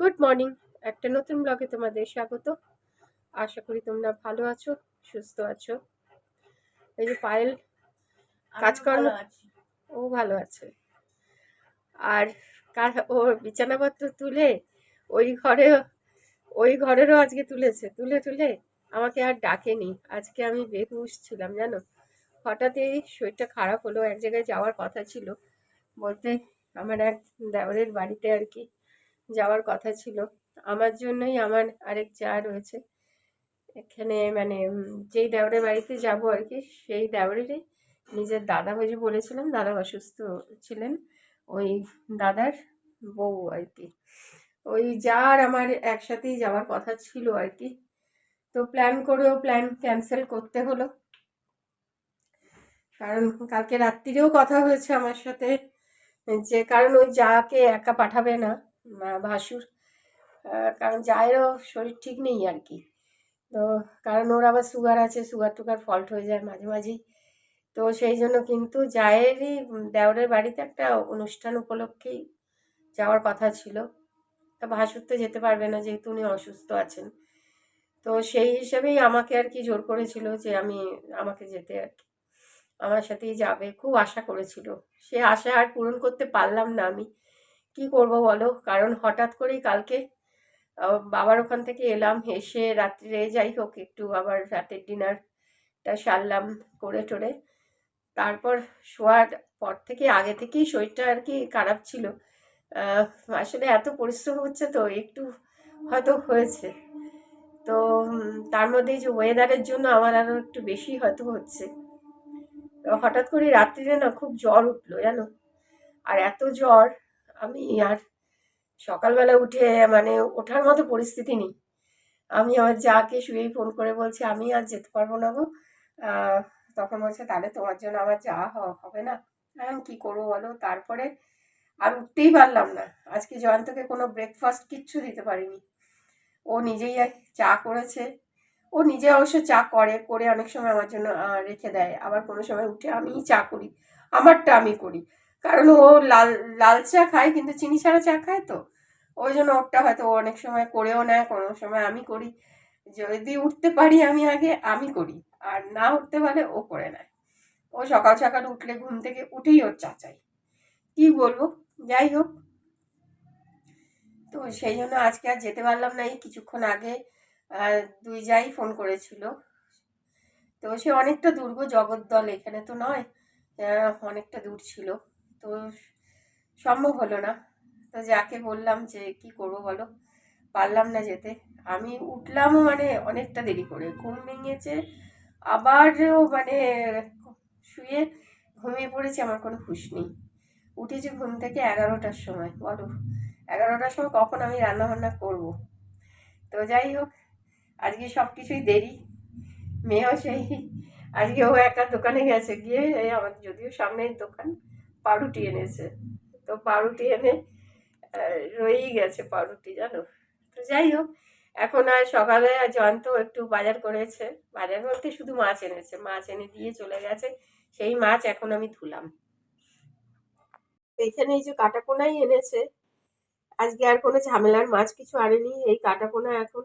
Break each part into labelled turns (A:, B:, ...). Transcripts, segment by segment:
A: Good morning একটা নতুন ব্লগে তোমাদের স্বাগত। আশা করি তোমরা ভালো আছো সুস্থ আছো। এই যে পায়েল কাজকর্ম ও ভালো আছে। আর কার ওর বিছানাপত্র তুলে ওই ঘরে ওই ঘরেরও আজকে তুলেছে। তুলে তুলে আমাকে আর ডাকেনি। আজকে আমি বেহুশ ছিলাম জানো? হঠাৎই শরীরটা খারাপ হলো। এক জায়গায় যাওয়ার কথা ছিল। বলতে আমার এক দেওরের বাড়িতে আর কি যাওয়ার কথা ছিল। আমার জন্যই আমার আরেক যা রয়েছে। এখানে মানে যেই দেওরের বাড়িতে যাব আর কি, সেই দেওরেরই নিজের দাদা বুঝি বলেছিলাম দাদা অসুস্থ ছিলেন। ওই দাদার বউ আর কি। ওই যার আমার একসাথেই যাওয়ার কথা ছিল আর কি। তো প্ল্যান করেও প্ল্যান ক্যান্সেল করতে হলো। কারণ কালকে রাত্রিরেও কথা হয়েছে আমার সাথে। যে কারণ ওই যাকে একা পাঠাবে না ভাসুর। কারণ জায়েরও শরীর ঠিক নেই আর কি তো কারণ ওর আবার সুগার আছে সুগার টুগার ফল্ট হয়ে যায় মাঝে মাঝেই। তো সেই জন্য কিন্তু জায়েরই দেওরের বাড়িতে একটা অনুষ্ঠান উপলক্ষেই যাওয়ার কথা ছিল। তা ভাসুর তো যেতে পারবে না যেহেতু উনি অসুস্থ আছেন। তো সেই হিসেবেই আমাকে আর কি জোর করেছিল যে আমি আমাকে যেতে আর কি আমার সাথেই যাবে। খুব আশা করেছিল। সে আশা আর পূরণ করতে পারলাম না আমি। কি করব বলো? কারণ হঠাৎ করেই কালকে বাবার ওখান থেকে এলাম, এসে রাত্রিরে যাই হোক, একটু আবার রাতের ডিনারটা সারলাম করে টোরে। তারপর শোয়ার পর থেকে আগে থেকেই শরীরটা আর কি খারাপ ছিল। আসলে এত পরিশ্রম হচ্ছে তো, একটু হয়তো হয়েছে। তো তার মধ্যে যে ওয়েদারের জন্য আমার আরও একটু বেশি হয়তো হচ্ছে। হঠাৎ করে রাত্রিরে না খুব জ্বর উঠল, জানো? আর এত জ্বর আমি আর সকালবেলা উঠে মানে ওঠার মতো পরিস্থিতি নেই। আমি আমার যাকে শুয়েই ফোন করে বলছি, আমি আর যেতে পারব না গো। তখন বলছে, তাহলে তোমার জন্য আমার হ- হবে না। আমি কি করব বলো? তারপরে আর উঠতেই পারলাম না। আজকে জয়ন্তকে কোনো ব্রেকফাস্ট কিচ্ছু দিতে পারিনি। ও নিজেই চা করেছে। ও নিজে অবশ্য চা করে করে অনেক সময় আমার জন্য রেখে দেয়। আবার কোনো সময় উঠে আমিই চা করি। আমারটা আমি করি। কারণ ও লাল লাল চা খায়, কিন্তু চিনি ছাড়া চা খায় তো। ওই জন্য ওরটা হয়তো অনেক সময় করেও নেয়, কোনো সময় আমি করি। যদি উঠতে পারি আমি আগে, আমি করি। আর না উঠতে পারে ও করে নেয়। ও সকাল সকাল উঠলে ঘুম থেকে উঠেই ওর চা চাই। কি বলব? যাই হোক। তো সেই জন্য আজকে আর যেতে পারলাম না, এই কিছুক্ষণ আগে দুই যাই ফোন করেছিল। তো সে অনেকটা দূর গো জগদ্দল, এখানে তো নয়। অনেকটা দূর ছিল। তো সম্ভব হলো না। তো যাকে বললাম যে, কি করব বলো? পারলাম না যেতে। আমি উঠলামও মানে অনেকটা দেরি করে। ঘুম ভেঙেছে, আবারও মানে শুয়ে ঘুমিয়ে পড়েছি, আমার কোনো হুঁশ নেই। উঠেছি ঘুম থেকে এগারোটার সময়। বলো, এগারোটার সময় কখন আমি রান্নাবান্না করব? তো যাই হোক, আজকে সব কিছুই দেরি। মেয়েও সেই, আজকে ও একটা দোকানে গেছে, গিয়ে আমার যদিও সামনের দোকান। পাউরুটি এনেছে। তো পাউরুটি এনে রয়েই গেছে পাউরুটি জানো? তো যাই হোক এখন আর সকালে আর জয়ন্ত একটু বাজার করেছে। বাজার বলতে শুধু মাছ এনেছে। মাছ এনে দিয়ে চলে গেছে। সেই মাছ এখন আমি ধুলাম। এখানে এই যে কাটাপোনাই এনেছে। আজকে আর কোনো ঝামেলার মাছ কিছু আনেনি। এই কাটাপোনা এখন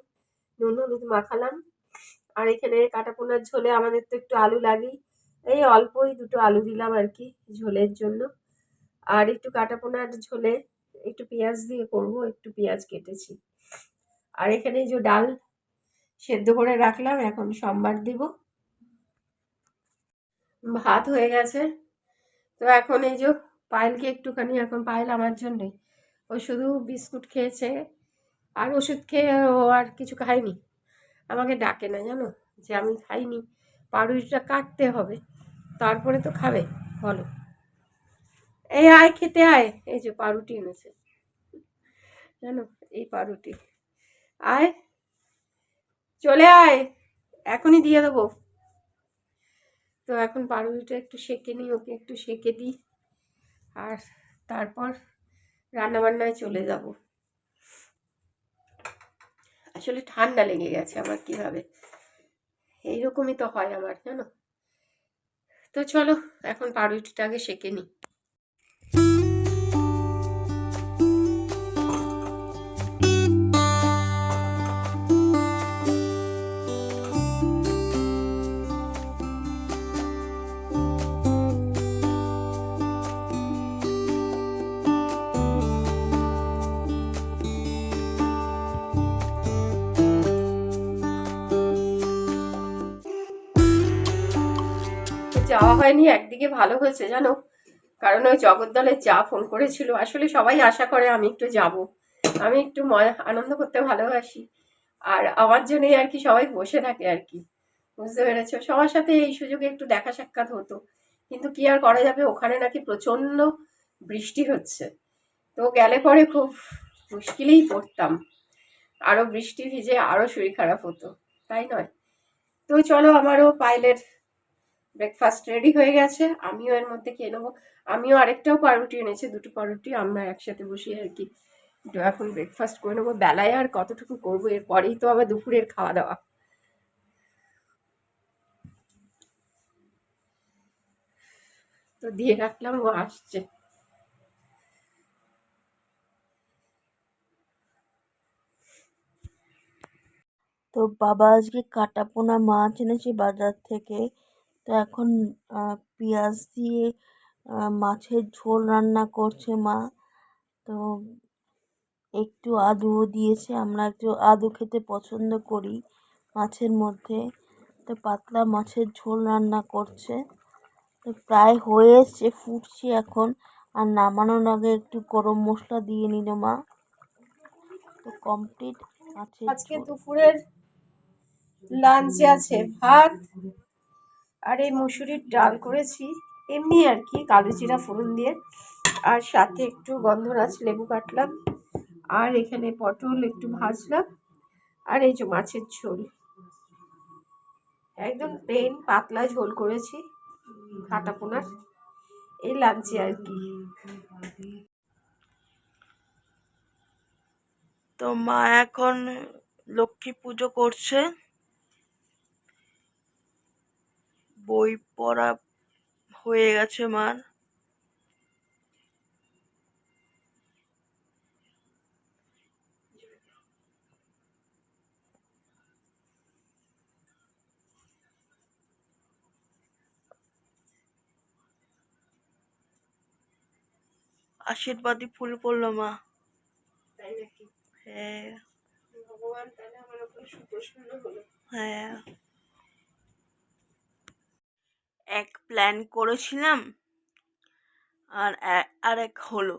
A: নুন হলুদ মাখালাম। আর এখানে কাটাপোনার ঝোলে আমাদের তো একটু আলু লাগেই। এই অল্পই দুটো আলু দিলাম আর কি ঝোলের জন্য। আর একটু কাটাপোনার ঝোলে একটু পেঁয়াজ দিয়ে করব, একটু পেঁয়াজ কেটেছি। আর এখানে যে ডাল সেদ্ধ করে রাখলাম, এখন সোমবার দিব। ভাত হয়ে গেছে। তো এখন এই যে পায়েলকে একটুখানি এখন পায়েল আমার জন্যে ও শুধু বিস্কুট খেয়েছে, আর ওষুধ খেয়ে ও আর কিছু খায়নি। আমাকে ডাকে না জানো? যে আমি খাইনি পাউরুটিটা কাটতে হবে। তারপরে তো খাবে, বলো। এই আয় খেতে আয়। এই যে পাউরুটি এনেছে। জানো, এই পাউরুটি। আয়। চলে আয়। এখনই দিয়ে দেবো। তো এখন পাউরুটিটা একটু সেঁকে নিই, ওকে একটু সেঁকে দিই। আর তারপর রান্নাবান্নায় চলে যাব। আসলে ঠান্ডা লেগে গেছে আমার কীভাবে। এইরকমই তো হয় আমার, জানো? তো চলো এখন পাউরুটিটা আগে সেঁকে নিই। যাওয়া হয়নি, একদিকে ভালো হয়েছে জানো? কারণ ওই জগদ্দলের যা ফোন করেছিল, আসলে সবাই আশা করে আমি একটু যাব। আমি একটু আনন্দ করতে ভালোবাসি। আর আমার জন্যই আর কি সবাই বসে থাকে আর কি। বুঝতে পেরেছ? সবার সাথে এই সুযোগে একটু দেখা সাক্ষাৎ হতো। কিন্তু কি আর করা যাবে? ওখানে নাকি প্রচণ্ড বৃষ্টি হচ্ছে। তো গেলে পরে খুব মুশকিলেই পড়তাম। আরও বৃষ্টি ভিজে আরও শরীর খারাপ হতো। তাই নয়। তো চলো আমারও পাইলের ব্রেকফাস্ট রেডি হয়ে গেছে, আমিও এর মধ্যে খেয়ে নেব। আমিও আরেকটাও পাউরুটি এনেছি, দুটো পাউরুটি আমরা একসাথে বসে আর কি এখন ব্রেকফাস্ট করে নেব। বেলায় আর কতটুকু করব এরপরেই তো আবার দুপুরের খাওয়া দাওয়া তো দিয়ে রাখলাম, ও আসছে।
B: তো বাবা আজকে কাটা পোনা মাছ এনেছে বাজার থেকে। তো এখন পেঁয়াজ দিয়ে মাছের ঝোল রান্না করছে মা। তো একটু আদুও দিয়েছে আমরা একটু আদু খেতে পছন্দ করি মাছের মধ্যে। তো পাতলা মাছের ঝোল রান্না করছে। তো প্রায় হয়ে এসছে ফুটছে এখন। আর নামানোর আগে একটু গরম মশলা দিয়ে নিল মা। তো কমপ্লিট
A: আজকে দুপুরের লাঞ্চে আছে ভাত আর এই মুসুরির ডাল করেছি, এমনি আর কি কালো জিরা ফোড়ন দিয়ে। আর সাথে একটু গন্ধরাজ লেবু কাটলাম। আর এখানে পটল একটু ভাজলাম। আর এই যে মাছের ঝোল। একদম প্লেন পাতলা ঝোল করেছি, কাটা পোনার। এই লাঞ্চে আর কি।
B: তো মা এখন লক্ষ্মী পুজো করছে। বই পড়া হয়ে গেছে মার। আশীর্বাদী ফুল পড়ল মা।
A: তাই নাকি?
B: হ্যাঁ।
A: ভগবান তাহলে আমার হলো।
B: হ্যাঁ। এক প্ল্যান করেছিলাম, আর আর এক হলো।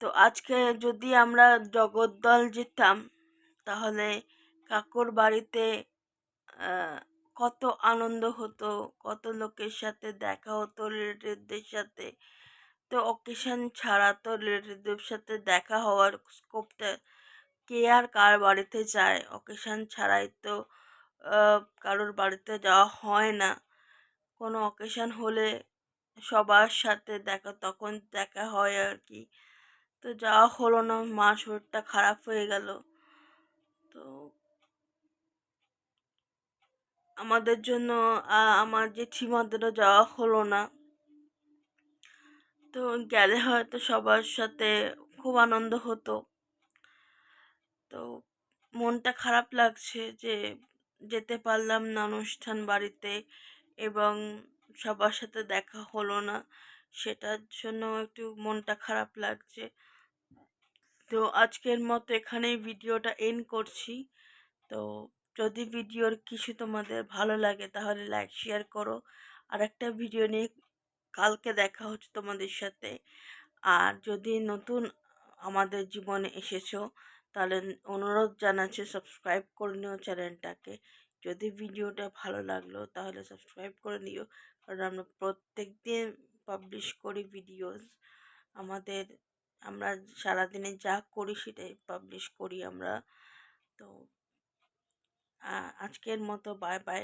B: তো আজকে যদি আমরা জগদ্দল যেতাম তাহলে কাকুর বাড়িতে কত আনন্দ হতো, কত লোকের সাথে দেখা হতো রিলেটিভদের সাথে। তো অকেশন ছাড়া তো রিলেটিভদের সাথে দেখা হওয়ার স্কোপটা কে আর কার বাড়িতে যায় অকেশন ছাড়াই তো কারোর বাড়িতে যাওয়া হয় না। কোনো অকেশান হলে সবার সাথে দেখা, তখন দেখা হয় আর কি তো যাওয়া হলো না মা শরীরটা খারাপ হয়ে গেল। তো আমাদের জন্য আমার জেঠিমাদেরও যাওয়া হলো না। তো গেলে হয়তো সবার সাথে খুব আনন্দ হতো। তো মনটা খারাপ লাগছে যে যেতে পারলাম না অনুষ্ঠান বাড়িতে এবং সবার সাথে দেখা হলো না। সেটার জন্য একটু মনটা খারাপ লাগছে। তো আজকের মতো এখানেই ভিডিওটা এন্ড করছি। তো যদি ভিডিওর কিছু তোমাদের ভালো লাগে তাহলে লাইক শেয়ার করো। আর একটা ভিডিও নিয়ে কালকে দেখা হচ্ছে তোমাদের সাথে। আর যদি নতুন আমাদের জীবনে এসেছ তাহলে অনুরোধ জানাচ্ছি সাবস্ক্রাইব করে নিও চ্যানেলটাকে যদি ভিডিওটা ভালো লাগল তাহলে সাবস্ক্রাইব করে নিও। কারণ আমরা প্রত্যেক দিন পাবলিশ করি ভিডিওস আমাদের, আমরা সারাদিনে যা করি সেটাই পাবলিশ করি আমরা। তো আজকের মতো বাই বাই